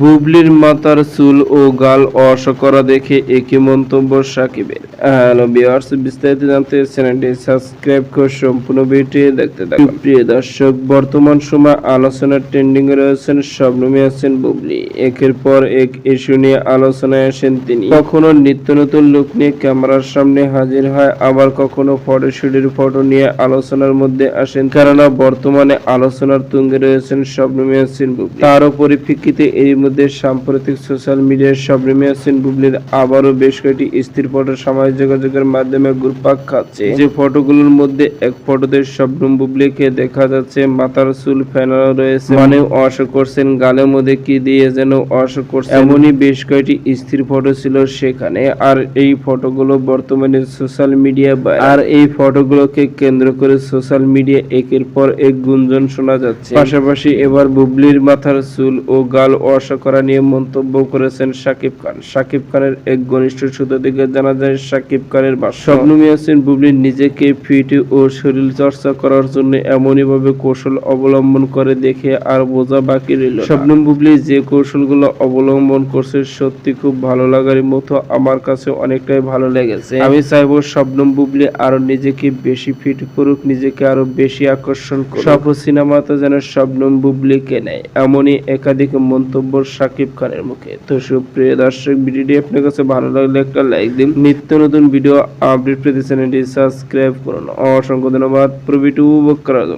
বুবলির মাথার চুল ও গাল অস করা দেখে একই মন্তব্য সাকিবের। হ্যালো বিয়ার্স বিস্তারিত জানতে চ্যানেলটি সাবস্ক্রাইব করে সম্পূর্ণ ভিডিওটি দেখতে থাকুন। প্রিয় দর্শক, বর্তমান সময় আলোচনার ট্রেন্ডিং এ রয়েছেন স্বপ্নমী আছেন বুবলি। একের পর এক ইস্যু নিয়ে আলোচনায় আসেন তিনি। কখনো নিত্য নতুন লুক নিয়ে ক্যামেরার সামনে হাজির হয়, আবার কখনো ফটোশুটের ফটো নিয়ে আলোচনার মধ্যে আসেন। কেননা, বর্তমানে আলোচনার তুঙ্গে রয়েছেন স্বপ্নমী আছেন বুবলি। তারও পরিপ্রেক্ষিতে এর মধ্যে সাম্প্রতিক সোশ্যাল মিডিয়ায় স্বপ্নমী আছেন বুবলির আবারও বেশ কয়েকটি স্থির ফটো সামাজিক যোগাযোগের মাধ্যমে ঘুরপাক খাচ্ছে। যে ফটোগুলোর মধ্যে এক ফটোতে স্বপ্নম বুবলিকে দেখা যাচ্ছে মাথার চুল ফেলানো রয়েছে। মানে অস করছেন গালের মধ্যে কি দিয়ে যেন অস করছে এমনই বেশ কয়েকটি স্থির ফটো ছিল সেখানে। আর এই ফটোগুলো বর্তমানে সোশ্যাল মিডিয়া আর এই ফটোগুলোকে কেন্দ্র করে সোশ্যাল মিডিয়া একের পর এক গুঞ্জন শোনা যাচ্ছে। পাশাপাশি এবার বুবলির মাথার চুল ও গাল অস করা নিয়ে মন্তব্য করেছেন সাকিব খান। সাকিব খানের এক ঘনিষ্ঠ সূত্র থেকে জানা যায় সাকিব খানের স্বপ্নমী বুবলি নিজেকে ফিট ও শরীর চর্চা করার জন্য এমনই ভাবে কৌশল অবলম্বন করে দেখে আর বোঝা বাকি রইল স্বপ্নম বুবলি যে কৌশলগুলো অবলম্বন করছে সত্যি খুব ভালো লাগার মতো আমার কাছে অনেকটাই ভালো লেগেছে। আমি চাইব স্বপ্নম বুবলি আরও নিজেকে বেশি ফিট করুক, নিজেকে আরও বেশি আকর্ষণ করুক। সব সিনেমাতে যেন স্বপ্নম বুবলিকে নেয়, এমনই একাধিক মন্তব্য সাকিব খানের মুখে। তো সুপ্রিয় দর্শক, ভিডিওটি আপনার কাছে ভালো লাগলে একটা লাইক দিন। নিত্য নতুন ভিডিও আপডেট পেতে চ্যানেলটি সাবস্ক্রাইব করুন। অসংখ্য ধন্যবাদ। প্রবিটু করার জন্য।